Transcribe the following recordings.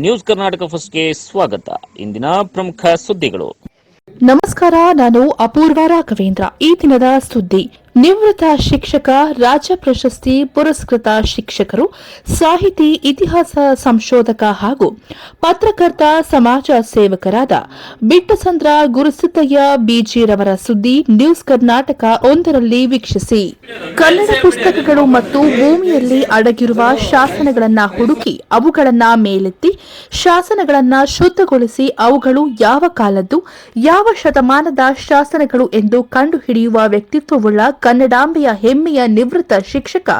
News Karnataka ಫಸ್ಟ್ಗೆ ಸ್ವಾಗತ. ಇಂದಿನ ಪ್ರಮುಖ ಸುದ್ದಿಗಳು. ನಮಸ್ಕಾರ ನಾನು ಅಪೂರ್ವ ರಾಘವೇಂದ್ರ. ಈ ದಿನದ ಸುದ್ದಿ ನಿವೃತ್ತ ಶಿಕ್ಷಕ, ರಾಜ್ಯ ಪ್ರಶಸ್ತಿ ಪುರಸ್ಕೃತ ಶಿಕ್ಷಕರು, ಸಾಹಿತಿ, ಇತಿಹಾಸ ಸಂಶೋಧಕ ಹಾಗೂ ಪತ್ರಕರ್ತ, ಸಮಾಜ ಸೇವಕರಾದ ಬಿಟ್ಟಸಂದ್ರ ಗುರುಸಿದ್ದಯ್ಯ ಬಿಜಿರವರ ಸುದ್ದಿ, ನ್ಯೂಸ್ ಕರ್ನಾಟಕ ಒಂದರಲ್ಲಿ ವೀಕ್ಷಿಸಿ. ಕನ್ನಡ ಪುಸ್ತಕಗಳು ಮತ್ತು ಭೂಮಿಯಲ್ಲಿ ಅಡಗಿರುವ ಶಾಸನಗಳನ್ನು ಹುಡುಕಿ ಅವುಗಳನ್ನು ಮೇಲೆತ್ತಿ ಶಾಸನಗಳನ್ನು ಶುದ್ಧಗೊಳಿಸಿ ಅವುಗಳು ಯಾವ ಕಾಲದ್ದು, ಯಾವ ಶತಮಾನದ ಶಾಸನಗಳು ಎಂದು ಕಂಡುಹಿಡಿಯುವ ವ್ಯಕ್ತಿತ್ವವುಳ್ಳ ಕನ್ನಡಾಂಬೆಯ ಹೆಮ್ಮೆಯ ನಿವೃತ್ತ ಶಿಕ್ಷಕ.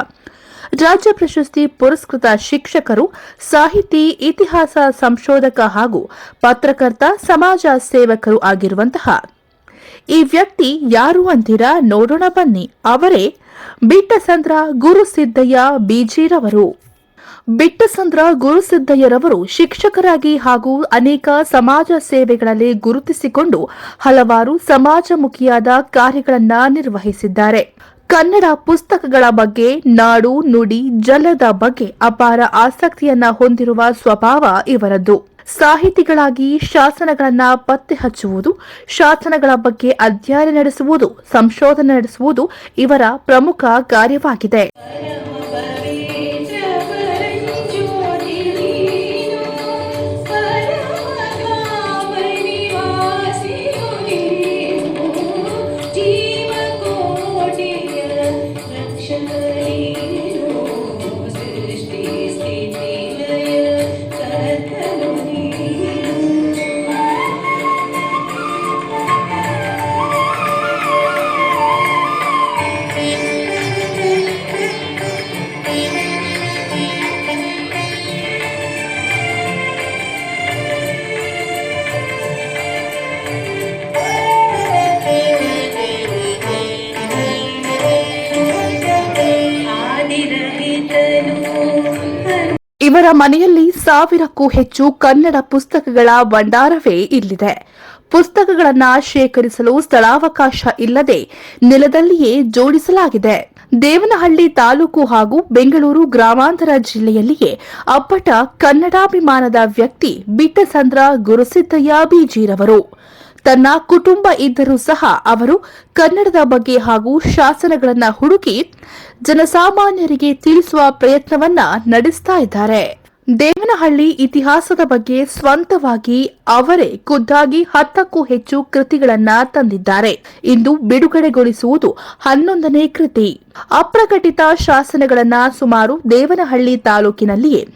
ರಾಜ್ಯ ಪ್ರಶಸ್ತಿ ಪುರಸ್ಕೃತ ಶಿಕ್ಷಕರು ಸಾಹಿತಿ, ಇತಿಹಾಸ ಸಂಶೋಧಕ ಹಾಗೂ ಪತ್ರಕರ್ತ, ಸಮಾಜ ಸೇವಕರು ಆಗಿರುವಂತಹ ಈ ವ್ಯಕ್ತಿ ಯಾರು ಅಂತೀರಾ ನೋಡೋಣ ಬನ್ನಿ. ಅವರೇ ಬಿಟ್ಟಸಂದ್ರ ಗುರುಸಿದ್ದಯ್ಯ ಬಿಜಿರವರು. ಬಿಟ್ಟಸಂದ್ರ ಗುರುಸಿದ್ದಯ್ಯರವರು ಶಿಕ್ಷಕರಾಗಿ ಹಾಗೂ ಅನೇಕ ಸಮಾಜ ಸೇವೆಗಳಲ್ಲಿ ಗುರುತಿಸಿಕೊಂಡು ಹಲವಾರು ಸಮಾಜಮುಖಿಯಾದ ಕಾರ್ಯಗಳನ್ನು ನಿರ್ವಹಿಸಿದ್ದಾರೆ. ಕನ್ನಡ ಪುಸ್ತಕಗಳ ಬಗ್ಗೆ, ನಾಡು, ನುಡಿ, ಜಲದ ಬಗ್ಗೆ ಅಪಾರ ಆಸಕ್ತಿಯನ್ನ ಹೊಂದಿರುವ ಸ್ವಭಾವ ಇವರದ್ದು. ಸಾಹಿತಿಗಳಾಗಿ ಶಾಸನಗಳನ್ನ ಪತ್ತೆ ಹಚ್ಚುವುದು, ಶಾಸನಗಳ ಬಗ್ಗೆ ಅಧ್ಯಯನ ನಡೆಸುವುದು, ಸಂಶೋಧನೆ ನಡೆಸುವುದು ಇವರ ಪ್ರಮುಖ ಕಾರ್ಯವಾಗಿದೆ. ಇವರ ಮನೆಯಲ್ಲಿ ಸಾವಿರಕ್ಕೂ ಹೆಚ್ಚು ಕನ್ನಡ ಪುಸ್ತಕಗಳ ಭಂಡಾರವೇ ಇಲ್ಲಿದೆ. ಪುಸ್ತಕಗಳನ್ನು ಶೇಖರಿಸಲು ಸ್ಥಳಾವಕಾಶ ಇಲ್ಲದೆ ನೆಲದಲ್ಲಿಯೇ ಜೋಡಿಸಲಾಗಿದೆ. ದೇವನಹಳ್ಳಿ ತಾಲೂಕು ಹಾಗೂ ಬೆಂಗಳೂರು ಗ್ರಾಮಾಂತರ ಜಿಲ್ಲೆಯಲ್ಲಿಯೇ ಅಪ್ಪಟ ಕನ್ನಡಾಭಿಮಾನದ ವ್ಯಕ್ತಿ ಬಿಟ್ಟಸಂದ್ರ ಗುರುಸಿದ್ದಯ್ಯ ಬೀಜಿರವರು. ತನ್ನ ಕುಟುಂಬ ಇದ್ದರೂ ಸಹ ಅವರು ಕನ್ನಡದ ಬಗ್ಗೆ ಹಾಗೂ ಶಾಸನಗಳನ್ನು ಹುಡುಕಿ ಜನಸಾಮಾನ್ಯರಿಗೆ ತಿಳಿಸುವ ಪ್ರಯತ್ನವನ್ನ ನಡೆಸ್ತಾ ಇದ್ದಾರೆ. ದೇವನಹಳ್ಳಿ ಇತಿಹಾಸದ ಬಗ್ಗೆ ಸ್ವಂತವಾಗಿ ಅವರೇ ಖುದ್ದಾಗಿ ಹತ್ತಕ್ಕೂ ಹೆಚ್ಚು ಕೃತಿಗಳನ್ನ ತಂದಿದ್ದಾರೆ. ಇಂದು ಬಿಡುಗಡೆಗೊಳಿಸುವುದು ಹನ್ನೊಂದನೇ ಕೃತಿ. ಅಪ್ರಕಟಿತ ಶಾಸನಗಳನ್ನ ಸುಮಾರು ದೇವನಹಳ್ಳಿ ತಾಲೂಕಿನಲ್ಲಿಯೇ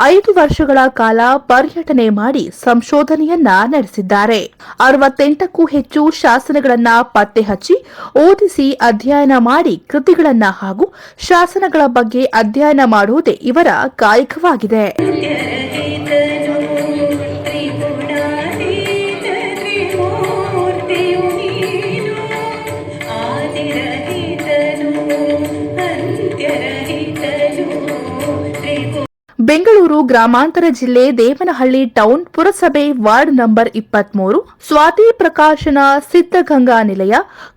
ಐದು ವರ್ಷಗಳ ಕಾಲ ಪರ್ಯಟನೆ ಮಾಡಿ ಸಂಶೋಧನೆಯನ್ನ ನಡೆಸಿದ್ದಾರೆ. ಅರವತ್ತೆಂಟಕ್ಕೂ ಹೆಚ್ಚು ಶಾಸನಗಳನ್ನ ಪತ್ತೆ ಹಚ್ಚಿ ಓದಿಸಿ ಅಧ್ಯಯನ ಮಾಡಿ ಕೃತಿಗಳನ್ನ ಹಾಗೂ ಶಾಸನಗಳ ಬಗ್ಗೆ ಅಧ್ಯಯನ ಮಾಡುವುದೇ ಇವರ ಕಾಯಕವಾಗಿದೆ. ಬೆಂಗಳೂರು ಗ್ರಾಮಾಂತರ ಜಿಲ್ಲೆ ದೇವನಹಳ್ಳಿ ಟೌನ್ ಪುರಸಭೆ ವಾರ್ಡ್ ನಂಬರ್ ಇಪ್ಪತ್ಮೂರು, ಸ್ವಾತಿ ಪ್ರಕಾಶನ ಸಿದ್ದಗಂಗಾ ನಿಲಯ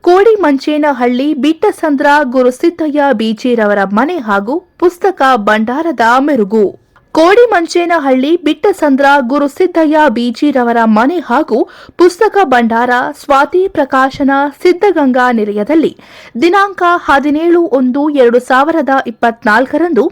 ಕೋಡಿಮಂಚೇನಹಳ್ಳಿ ಬಿಟ್ಟಸಂದ್ರ ಗುರುಸಿದ್ದಯ್ಯ ಬೀಚಿರವರ ಮನೆ ಹಾಗೂ ಪುಸ್ತಕ ಭಂಡಾರದ ಮೆರುಗು. ಕೋಡಿಮಂಚೇನಹಳ್ಳಿ ಬಿಟ್ಟಸಂದ್ರ ಗುರುಸಿದ್ದಯ್ಯ ಬೀಜಿರವರ ಮನೆ ಹಾಗೂ ಪುಸ್ತಕ ಭಂಡಾರ ಸ್ವಾತಿ ಪ್ರಕಾಶನ ಸಿದ್ದಗಂಗಾ ನಿಲಯದಲ್ಲಿ ದಿನಾಂಕ ಹದಿನೇಳು ಒಂದು ಎರಡು ಸಾವಿರದ ಇಪ್ಪತ್ನಾಲ್ಕರಂದು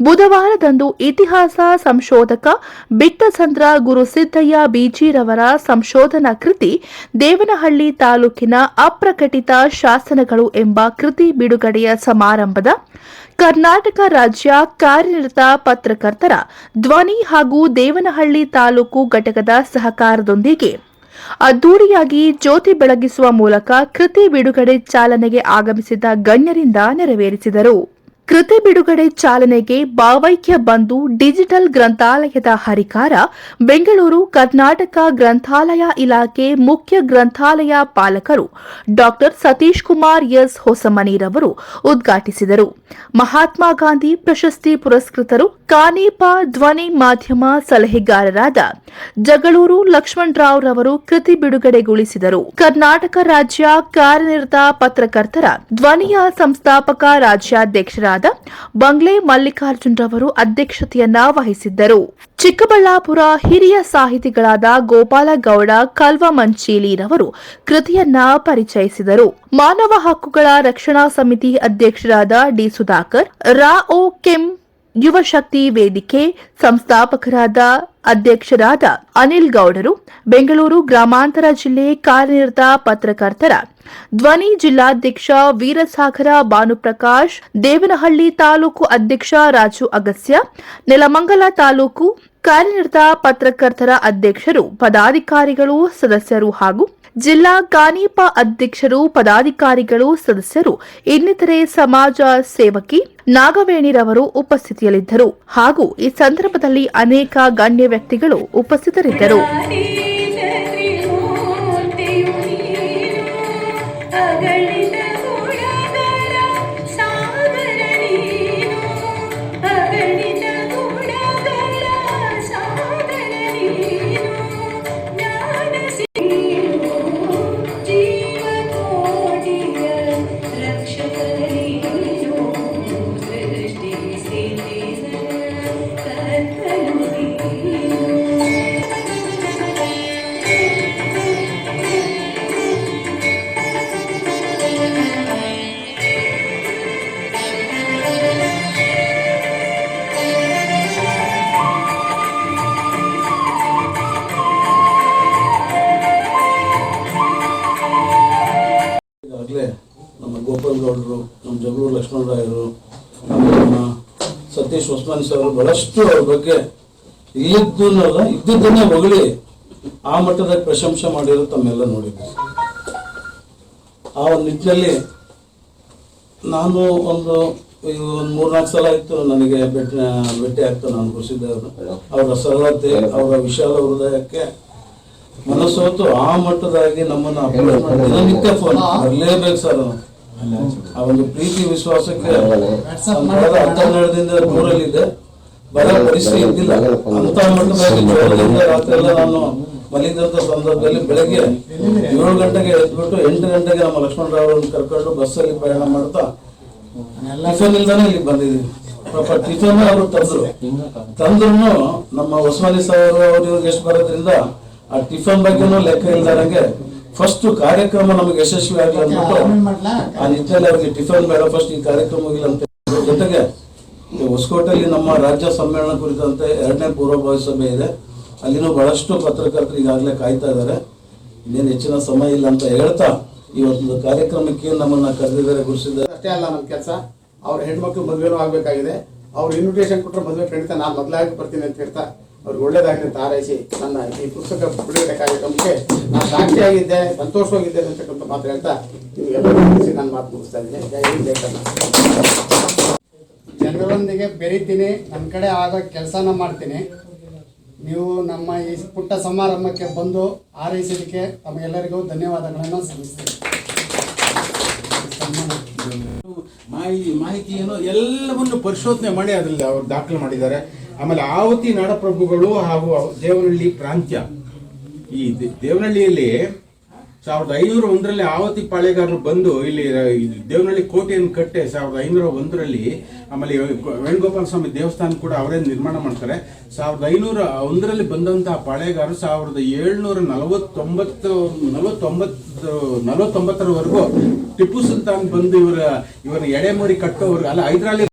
ಬುಧವಾರದಂದು ಇತಿಹಾಸ ಸಂಶೋಧಕ ಬಿಟ್ಟಸಂದ್ರ ಗುರುಸಿದ್ದಯ್ಯ ಬೀಜಿರವರ ಸಂಶೋಧನಾ ಕೃತಿ ದೇವನಹಳ್ಳಿ ತಾಲೂಕಿನ ಅಪ್ರಕಟಿತ ಶಾಸನಗಳು ಎಂಬ ಕೃತಿ ಬಿಡುಗಡೆಯ ಸಮಾರಂಭದ ಕರ್ನಾಟಕ ರಾಜ್ಯ ಕಾರ್ಯನಿರತ ಪತ್ರಕರ್ತರ ಧ್ವನಿ ಹಾಗೂ ದೇವನಹಳ್ಳಿ ತಾಲೂಕು ಘಟಕದ ಸಹಕಾರದೊಂದಿಗೆ ಅದ್ದೂರಿಯಾಗಿ ಜ್ಯೋತಿ ಬೆಳಗಿಸುವ ಮೂಲಕ ಕೃತಿ ಬಿಡುಗಡೆ ಚಾಲನೆಗೆ ಆಗಮಿಸಿದ ಗಣ್ಯರಿಂದ ನೆರವೇರಿಸಿದರು. ಕೃತಿ ಬಿಡುಗಡೆ ಚಾಲನೆಗೆ ಭಾವೈಕ್ಯ ಬಂಧು ಡಿಜಿಟಲ್ ಗ್ರಂಥಾಲಯದ ಹರಿಕಾರ, ಬೆಂಗಳೂರು ಕರ್ನಾಟಕ ಗ್ರಂಥಾಲಯ ಇಲಾಖೆ ಮುಖ್ಯ ಗ್ರಂಥಾಲಯ ಪಾಲಕರು ಡಾಕ್ಟರ್ ಸತೀಶ್ ಕುಮಾರ್ ಎಸ್. ಹೊಸಮನೀರವರು ಉದ್ಘಾಟಿಸಿದರು. ಮಹಾತ್ಮ ಗಾಂಧಿ ಪ್ರಶಸ್ತಿ ಪುರಸ್ಕೃತರು ಕಾನೀಪ ಧ್ವನಿ ಮಾಧ್ಯಮ ಸಲಹೆಗಾರರಾದ ಜಗಳೂರು ಲಕ್ಷ್ಮಣ್ ರಾವ್ ರವರು ಕೃತಿ ಬಿಡುಗಡೆಗೊಳಿಸಿದರು. ಕರ್ನಾಟಕ ರಾಜ್ಯ ಕಾರ್ಯನಿರತ ಪತ್ರಕರ್ತರ, ಧ್ವನಿಯ ಸಂಸ್ಥಾಪಕ ರಾಜ್ಯಾಧ್ಯಕ್ಷರಾದ ಅಧ್ಯಕ್ಷರಾದ ಬಂಗ್ಲೆ ಮಲ್ಲಿಕಾರ್ಜುನರವರು ಅಧ್ಯಕ್ಷತೆಯನ್ನ ವಹಿಸಿದ್ದರು. ಚಿಕ್ಕಬಳ್ಳಾಪುರ ಹಿರಿಯ ಸಾಹಿತಿಗಳಾದ ಗೋಪಾಲಗೌಡ ಕಲ್ವ ಮಂಚೇಲಿರವರು ಕೃತಿಯನ್ನ ಪರಿಚಯಿಸಿದರು. ಮಾನವ ಹಕ್ಕುಗಳ ರಕ್ಷಣಾ ಸಮಿತಿ ಅಧ್ಯಕ್ಷರಾದ ಡಿ ಸುಧಾಕರ್, ರಾ ಓ ಕೆಂ ಯುವ ಶಕ್ತಿ ವೇದಿಕೆ ಸಂಸ್ಥಾಪಕರಾದ ಅಧ್ಯಕ್ಷರಾದ ಅನಿಲ್ ಗೌಡರು, ಬೆಂಗಳೂರು ಗ್ರಾಮಾಂತರ ಜಿಲ್ಲೆ ಕಾರ್ಯನಿರತ ಪತ್ರಕರ್ತರ, ಧ್ವನಿ ಜಿಲ್ಲಾಧ್ಯಕ್ಷ ವೀರಸಾಗರ ಭಾನುಪ್ರಕಾಶ್, ದೇವನಹಳ್ಳಿ ತಾಲೂಕು ಅಧ್ಯಕ್ಷ ರಾಜು ಅಗಸ್ಯ ನೆಲಮಂಗಲ ತಾಲೂಕು ಕಾರ್ಯನಿರತ ಪತ್ರಕರ್ತರ ಅಧ್ಯಕ್ಷರು, ಪದಾಧಿಕಾರಿಗಳು, ಸದಸ್ಯರು ಹಾಗೂ ಜಿಲ್ಲಾ ಕಾನೀಪ ಅಧ್ಯಕ್ಷರು, ಪದಾಧಿಕಾರಿಗಳು, ಸದಸ್ಯರು, ಇನ್ನಿತರೆ ಸಮಾಜ ಸೇವಕಿ ನಾಗವೇಣಿರವರು ಉಪಸ್ಥಿತಿಯಲ್ಲಿದ್ದರು ಹಾಗೂ ಈ ಸಂದರ್ಭದಲ್ಲಿ ಅನೇಕ ಗಣ್ಯ ವ್ಯಕ್ತಿಗಳು ಉಪಸ್ಥಿತರಿದ್ದರು. ಗೌಡರು ನಮ್ಮ ಜಗಳೂರು ಲಕ್ಷ್ಮಣರಾಯರು ರಾಯರು, ನಮ್ಮ ಸತೀಶ್ ಉಸ್ಮಾನ್ ಸರ್ ಬಹಳಷ್ಟು ಅವ್ರ ಬಗ್ಗೆ ಇಲ್ಲಿದ್ದನ್ನಲ್ಲ ಇದ್ದಿದ್ದನ್ನೇ ಹೊಗಳಿ ಆ ಮಟ್ಟದ ಪ್ರಶಂಸೆ ಮಾಡಿರೋ ತಮ್ಮೆಲ್ಲ ನೋಡಿದ್ವಿ. ಆ ಒಂದು ನಿಟ್ಟಿನಲ್ಲಿ ನಾನು ಒಂದು ಈಗ ಒಂದು ಮೂರ್ನಾಲ್ಕು ಸಲ ಇತ್ತು ನನಗೆ ಭೇಟಿ ಭೇಟಿ ಆಗ್ತಾ ನಾನು ಖುಷಿದ್ದವರು ಅವರ ಸರಳತೆ, ಅವರ ವಿಶಾಲ ಹೃದಯಕ್ಕೆ ಮನಸ್ಸೋತು ಆ ಮಟ್ಟದಾಗಿ ನಮ್ಮನ್ನ ದಿನನಿತ್ಯ ಫೋನ್ ಬರಲೇಬೇಕು ಸರ್ ಆ ಒಂದು ಪ್ರೀತಿ ವಿಶ್ವಾಸಕ್ಕೆ ಹತ್ತೆರಡರಿಂದ ದೂರಲ್ಲಿದೆ ಬರ ಪರಿಸ್ಥಿತಿ ಇದ್ದಿಲ್ಲ. ಅಂತ ಜ್ವರದಿಂದ ರಾತ್ರಿ ಎಲ್ಲ ನಾನು ಮಲಗಿದಂತ ಸಂದರ್ಭದಲ್ಲಿ ಬೆಳಗ್ಗೆ ಏಳು ಗಂಟೆಗೆ ಎದ್ಬಿಟ್ಟು ಎಂಟು ಗಂಟೆಗೆ ನಮ್ಮ ಲಕ್ಷ್ಮಣರಾವ್ ಕರ್ಕೊಂಡು ಬಸ್ಸಲ್ಲಿ ಪ್ರಯಾಣ ಮಾಡ್ತಾ ಟಿಫನ್ ಇಲ್ದಾನೆ ಇಲ್ಲಿಗೆ ಪಾಪ ಟಿಫನ್ ಅವರು ತಂದ್ರು. ತಂದ್ರು ನಮ್ಮ ಹೊಸಮನಿ ಸಾರು ಅವರು ಎಷ್ಟು ಬರೋದ್ರಿಂದ ಆ ಟಿಫನ್ ಬಗ್ಗೆನೂ ಲೆಕ್ಕ ಇಲ್ದಾರಂಗೆ ಫಸ್ಟ್ ಕಾರ್ಯಕ್ರಮ ನಮಗೆ ಯಶಸ್ವಿ ಆಗಲಿ ಅಂದ್ಬಿಟ್ಟು ಆ ನಿಟ್ಟಿನಲ್ಲಿ ಅವ್ರಿಗೆ ಟಿಫನ್ ಬೇಡ ಫಸ್ಟ್ ಈ ಕಾರ್ಯಕ್ರಮ ಹೋಗಿಲ್ಲ ಅಂತ ಹೇಳಿದ್ರು. ಜೊತೆಗೆ ಹೊಸಕೋಟೆಯಲ್ಲಿ ನಮ್ಮ ರಾಜ್ಯ ಸಮ್ಮೇಳನ ಕುರಿತಂತೆ ಎರಡನೇ ಪೂರ್ವಭಾವಿ ಸಭೆ ಇದೆ. ಅಲ್ಲಿನೂ ಬಹಳಷ್ಟು ಪತ್ರಕರ್ತರು ಈಗಾಗಲೇ ಕಾಯ್ತಾ ಇದ್ದಾರೆ. ಇನ್ನೇನು ಹೆಚ್ಚಿನ ಸಮಯ ಇಲ್ಲ ಅಂತ ಹೇಳ್ತಾ ಈ ಒಂದು ಕಾರ್ಯಕ್ರಮಕ್ಕೆ ನಮ್ಮನ್ನ ಕರೆದಿದ್ದಾರೆ ಗುರುಸಿದ್ದಾರೆ ಅಷ್ಟೇ ಅಲ್ಲ ನಮ್ಮ ಕೆಲಸ. ಅವ್ರ ಹೆಣ್ಮಕ್ಳು ಮದುವೆನೂ ಆಗಬೇಕಾಗಿದೆ. ಅವ್ರ ಇನ್ವಿಟೇಷನ್ ಕೊಟ್ಟರೆ ಮದುವೆ ಖಂಡಿತ ನಾನು ಮೊದಲಾಗಿ ಬರ್ತೀನಿ ಅಂತ ಹೇಳ್ತಾ ಅವ್ರಿಗೆ ಒಳ್ಳೇದಾಗಲಿ ಅಂತ ಹಾರೈಸಿ ನನ್ನ ಈ ಪುಸ್ತಕ ಬಿಡುಗಡೆ ಕಾರ್ಯಕ್ರಮಕ್ಕೆ ನಾನು ಸಾಕ್ಷಿಯಾಗಿದ್ದೆ, ಸಂತೋಷವಾಗಿದ್ದೆ ಅಂತಕ್ಕಂಥ ಮಾತು ಹೇಳ್ತಾ ಎಲ್ಲರೂ ತಿಳಿಸಿ ನಾನು ಮಾತು ಮುಗಿಸ್ತಾ ಇದ್ದೀನಿ. ಜನರೊಂದಿಗೆ ಬೆರಿತೀನಿ ನನ್ನ ಕಡೆ ಆಗೋ ಕೆಲಸನ ಮಾಡ್ತೀನಿ. ನೀವು ನಮ್ಮ ಈ ಪುಟ್ಟ ಸಮಾರಂಭಕ್ಕೆ ಬಂದು ಹಾರೈಸಿದ್ದಕ್ಕೆ ತಮಗೆಲ್ಲರಿಗೂ ಧನ್ಯವಾದಗಳನ್ನು ಸಲ್ಲಿಸ್ತೀನಿ. ಮಾಹಿತಿ ಏನೋ ಎಲ್ಲವನ್ನು ಪರಿಶೋಧನೆ ಮಾಡಿ ಅದರಲ್ಲಿ ಅವರು ದಾಖಲು ಮಾಡಿದ್ದಾರೆ. ಆಮೇಲೆ ಆವತಿ ನಾಡಪ್ರಭುಗಳು ಹಾಗೂ ದೇವನಹಳ್ಳಿ ಪ್ರಾಂತ್ಯ. ಈ ದೇವನಹಳ್ಳಿಯಲ್ಲಿ ಸಾವಿರದ ಐನೂರ ಒಂದರಲ್ಲಿ ಆವತಿ ಪಾಳೆಗಾರರು ಬಂದು ಇಲ್ಲಿ ದೇವನಹಳ್ಳಿ ಕೋಟೆಯನ್ನು ಕಟ್ಟೆ ಸಾವಿರದ ಐನೂರ ಒಂದರಲ್ಲಿ ಆಮೇಲೆ ವೇಣುಗೋಪಾಲ ಸ್ವಾಮಿ ದೇವಸ್ಥಾನ ಕೂಡ ಅವರೇ ನಿರ್ಮಾಣ ಮಾಡ್ತಾರೆ. ಸಾವಿರದ ಐನೂರ ಒಂದರಲ್ಲಿ ಬಂದಂತಹ ಪಾಳೆಗಾರರು ಸಾವಿರದ ಏಳ್ನೂರ ನಲವತ್ತೊಂಬತ್ತು ನಲವತ್ತೊಂಬತ್ತು, ನಲವತ್ತೊಂಬತ್ತರವರೆಗೂ ಟಿಪ್ಪು ಸುಲ್ತಾನ್ ಬಂದು ಇವರ ಇವರ ಎಡೆಮರಿ ಕಟ್ಟೋರು ಅಲ್ಲ ಹೈದರಾಲಿ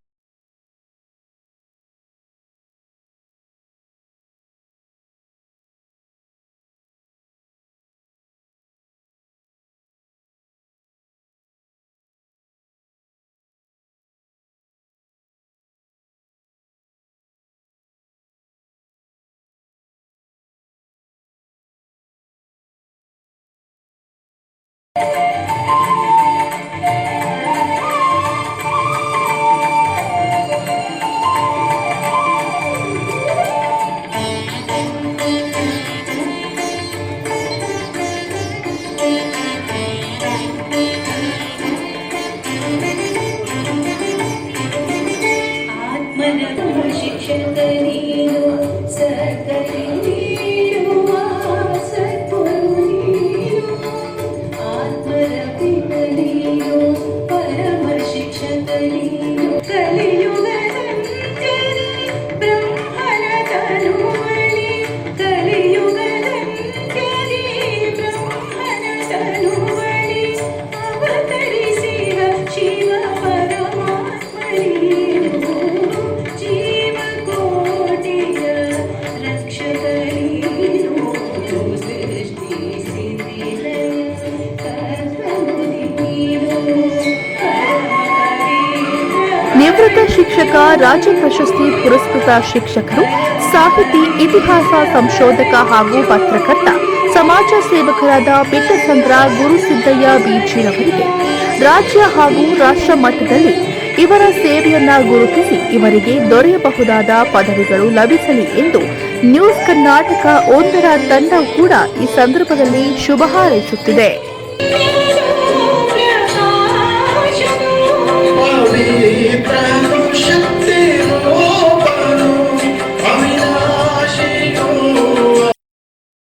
ಶಿಕ್ಷಕ, ರಾಜ್ಯ ಪ್ರಶಸ್ತಿ ಪುರಸ್ಕೃತ ಶಿಕ್ಷಕರು, ಸಾಹಿತಿ, ಇತಿಹಾಸ ಸಂಶೋಧಕ ಹಾಗೂ ಪತ್ರಕರ್ತ, ಸಮಾಜ ಸೇವಕರಾದ ಪಿಟ್ಟಚಂದ್ರ ಗುರುಸಿದ್ದಯ್ಯ ಬೀಚಿರವರಿಗೆ, ರಾಜ್ಯ ಹಾಗೂ ರಾಷ್ಟ್ರ ಮಟ್ಟದಲ್ಲಿ ಇವರ ಸೇವೆಯನ್ನ ಗುರುತಿಸಿ ಇವರಿಗೆ ದೊರೆಯಬಹುದಾದ ಪದವಿಗಳು ಲಭಿಸಲಿ ಎಂದು ನ್ಯೂಸ್ ಕರ್ನಾಟಕ ಒಂದರ ತಂಡ ಕೂಡ ಈ ಸಂದರ್ಭದಲ್ಲಿ ಶುಭ ಹಾರೈಸುತ್ತಿದೆ.